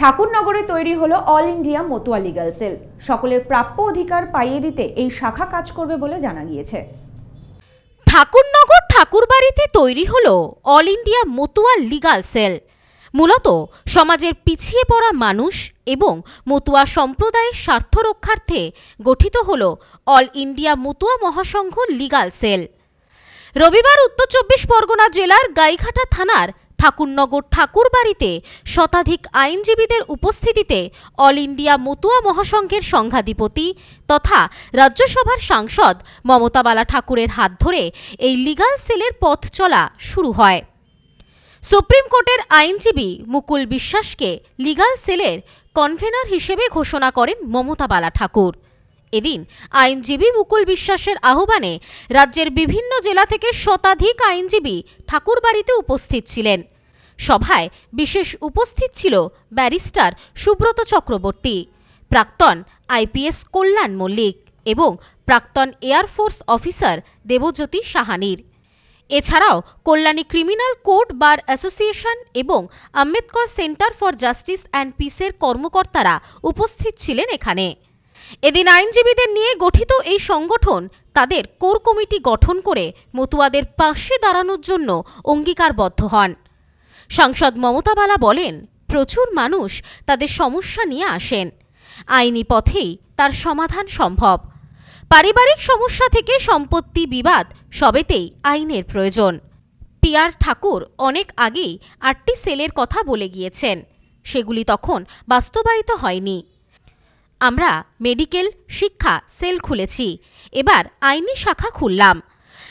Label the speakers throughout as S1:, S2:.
S1: ঠাকুরনগরে তৈরি হলো all India Matua legal cell সকলের প্রাপ্য অধিকার পাইয়ে দিতে এই শাখা কাজ করবে বলে জানা গিয়েছে।
S2: ঠাকুরনগর ঠাকুরবাড়িতে তৈরি হলো all India Matua legal cell মূলত সমাজের পিছিয়ে পড়া মানুষ এবং মতুয়া সম্প্রদায়ের স্বার্থ রক্ষার্থে গঠিত হল all India Matua Mahasangha legal cell রবিবার উত্তর চব্বিশ পরগনা জেলার গাইঘাটা থানার ঠাকুরনগর ঠাকুরবাড়িতে শতাধিক আইনজীবীদের উপস্থিতিতে অল ইন্ডিয়া মতুয়া মহাসংঘের সংঘাধিপতি তথা রাজ্যসভার সাংসদ মমতা বালা ঠাকুরের হাত ধরে এই লিগাল সেলের পথ চলা শুরু হয়। সুপ্রিম কোর্টের আইনজীবী মুকুল বিশ্বাসকে লিগাল সেলের কনভেনার হিসেবে ঘোষণা করেন মমতা বালা ঠাকুর। এদিন আইনজীবী মুকুল বিশ্বাসের আহ্বানে রাজ্যের বিভিন্ন জেলা থেকে শতাধিক আইনজীবী ঠাকুরবাড়িতে উপস্থিত ছিলেন। সভায় বিশেষ উপস্থিত ছিল ব্যারিস্টার সুব্রত চক্রবর্তী, প্রাক্তন আইপিএস কল্যাণ মল্লিক এবং প্রাক্তন এয়ারফোর্স অফিসার দেবজ্যোতি সাহানির। এছাড়াও Kalyani criminal court bar association এবং Ambedkar centre for justice and পিসের কর্মকর্তারা উপস্থিত ছিলেন এখানে। এদিন আইনজীবীদের নিয়ে গঠিত এই সংগঠন তাদের কোর কমিটি গঠন করে মতুয়াদের পাশে দাঁড়ানোর জন্য অঙ্গীকারবদ্ধ হন। সাংসদ মমতা বালা বলেন, প্রচুর মানুষ তাদের সমস্যা নিয়ে আসেন। আইনি পথেই তার সমাধান সম্ভব। পারিবারিক সমস্যা থেকে সম্পত্তি বিবাদ সবেতেই আইনের প্রয়োজন। পিয়ার ঠাকুর অনেক আগেই আটটি সেলের কথা বলে গিয়েছেন। সেগুলি তখন বাস্তবায়িত হয়নি। আমরা মেডিকেল, শিক্ষা, সেল খুলেছি। এবার আইনি শাখা খুললাম।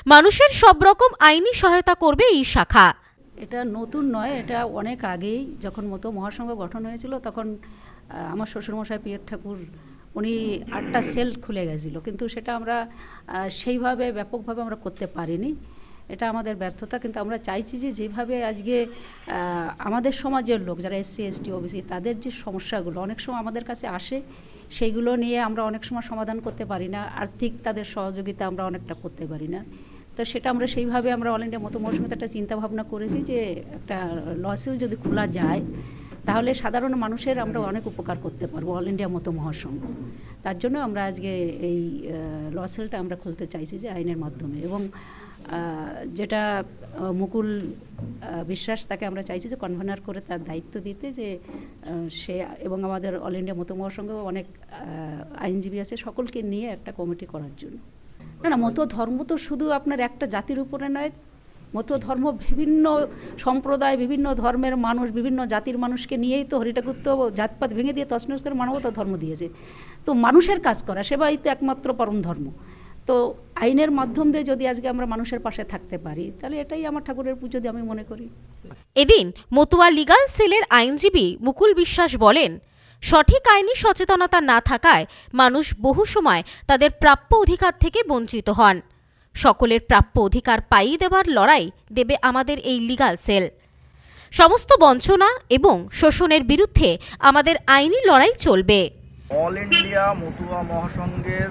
S2: মানুষের সব রকম আইনি সহায়তা করবে এই শাখা।
S3: এটা নতুন নয়, এটা অনেক আগেই যখন মতো মহাসংঘ গঠন হয়েছিল তখন আমার শ্বশুরমশাই পিয়ার ঠাকুর, উনি আটটা সেল খুলে গেছিল। কিন্তু সেটা আমরা সেইভাবে ব্যাপকভাবে আমরা করতে পারিনি। এটা আমাদের ব্যর্থতা, কিন্তু আমরা চাইছি যে যেভাবে আজকে আমাদের সমাজের লোক যারা এসসি, এসটি, ওবিসি, তাদের যে সমস্যাগুলো অনেক সময় আমাদের কাছে আসে সেইগুলো নিয়ে আমরা অনেক সময় সমাধান করতে পারি না। আর্থিক তাদের সহযোগিতা আমরা অনেকটা করতে পারি না। তো সেটা আমরা সেইভাবে আমরা অল ইন্ডিয়া মতো মৌসুমে একটা চিন্তা ভাবনা করেছি যে একটা লসেল যদি খোলা যায়, তাহলে সাধারণ মানুষের আমরা অনেক উপকার করতে পারব অল ইন্ডিয়া মতো মহাসংঘ। তার জন্য আমরা আজকে এই লসেলটা আমরা খুলতে চাইছি যে আইনের মাধ্যমে এবং যেটা মুকুল বিশ্বাস তাকে আমরা চাইছি যে কনভেনার করে তার দায়িত্ব দিতে যে সে এবং আমাদের অল ইন্ডিয়া মতো মহাসংঘ অনেক আইনজীবী আছে সকলকে নিয়ে একটা কমিটি করার জন্য। না না মতো ধর্ম তো শুধু আপনার একটা জাতির উপরে নয়। মতো ধর্ম বিভিন্ন সম্প্রদায়, বিভিন্ন ধর্মের মানুষ, বিভিন্ন জাতির মানুষকে নিয়েই তো হরিঠাকুর তো জাতপাত ভেঙে দিয়ে তসনস করে মানবতা ধর্ম দিয়েছে। তো মানুষের কাজ করা, সেবাই তো একমাত্র পরম ধর্ম। তো আইনের মাধ্যম দিয়ে যদি আজকে আমরা মানুষের পাশে থাকতে পারি, তাহলে এটাই আমার ঠাকুরের পুজো দিয়ে আমি মনে করি।
S2: এদিন মতুয়া লিগাল সেলের আইনজীবী মুকুল বিশ্বাস বলেন সঠিক আইনি সচেতনতা না থাকায় মানুষ বহু সময় তাদের প্রাপ্য অধিকার থেকে বঞ্চিত হন। সকলের প্রাপ্য অধিকার পাইয়ে দেওয়ার লড়াই দেবে আমাদের এই লিগাল সেল সমস্ত বঞ্চনা এবং শোষণের বিরুদ্ধে আমাদের আইনি লড়াই চলবে।
S4: অল ইন্ডিয়া মতুয়া মহাসংঘের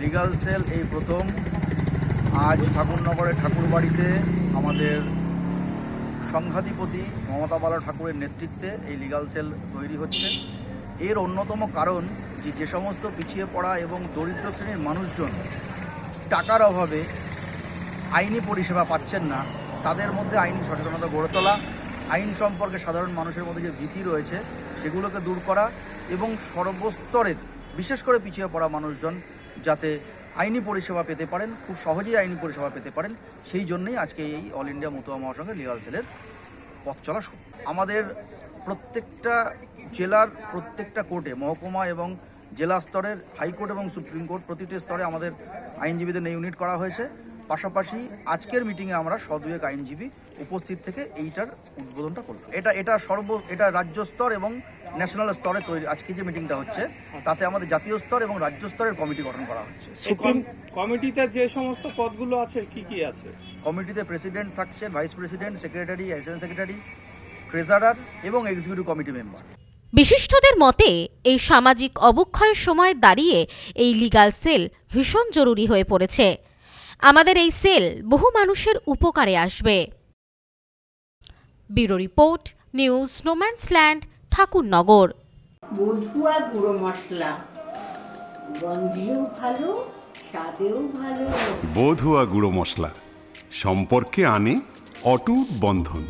S4: লিগাল সেল এই প্রথম। আজ ঠাকুরনগরে ঠাকুরবাড়িতে আমাদের সংঘাধিপতি মমতা বালা ঠাকুরের নেতৃত্বে এই লিগাল সেল তৈরি হচ্ছে। এর অন্যতম কারণ যে যে সমস্ত পিছিয়ে পড়া এবং দরিদ্র শ্রেণির মানুষজন টাকার অভাবে আইনি পরিষেবা পাচ্ছেন না, তাদের মধ্যে আইনি সচেতনতা গড়ে তোলা, আইন সম্পর্কে সাধারণ মানুষের মধ্যে যে ভীতি রয়েছে, সেগুলোকে দূর করা এবং সর্বস্তরের বিশেষ করে পিছিয়ে পড়া মানুষজন যাতে আইনি পরিষেবা পেতে পারেন, খুব সহজেই আইনি পরিষেবা পেতে পারেন, সেই জন্যই আজকে এই অল ইন্ডিয়া মতুয়া মহাসংঘের লিগাল সেলের পথ চলা শুরু। আমাদের প্রত্যেকটা জেলার প্রত্যেকটা কোর্টে, মহকুমা এবং জেলা স্তরের হাইকোর্ট এবং সুপ্রিম কোর্ট প্রতিটি স্তরে আমাদের আইনজীবীদের ইউনিট করা হয়েছে। পাশাপাশি আজকের মিটিংয়ে আমরা সদুয়েক আইনজীবী উপস্থিত থেকে এইটার উদ্বোধনটা করলাম। এটা এটা সর্ব এটা রাজ্য স্তর এবং ন্যাশনাল স্তরে তৈরি আজকে যে মিটিংটা হচ্ছে তাতে আমাদের জাতীয় স্তর এবং রাজ্য স্তরের কমিটি গঠন করা হচ্ছে।
S5: কম- কমিটিতে যে সমস্ত পদগুলো আছে কি কি আছে?
S4: কমিটিতে প্রেসিডেন্ট থাকছে vice president secretary assistant secretary treasurer এবং এক্সিকিউটিভ কমিটি মেম্বার
S2: বিশিষ্টদের মতে এই সামাজিক অবক্ষয়ের সময় দাঁড়িয়ে এই লিগাল সেল ভীষণ জরুরি হয়ে পড়েছে। আমাদের এই সেল বহু মানুষের উপকারে আসবে। Bureau report news no man's land Thakurnagar.
S6: বধুয়া গুঁড়ো মশলা। গন্ধেও ভালো স্বাদেও ভালো।
S7: বধুয়া গুঁড়ো মশলা। সম্পর্কে আনে অটুট বন্ধন।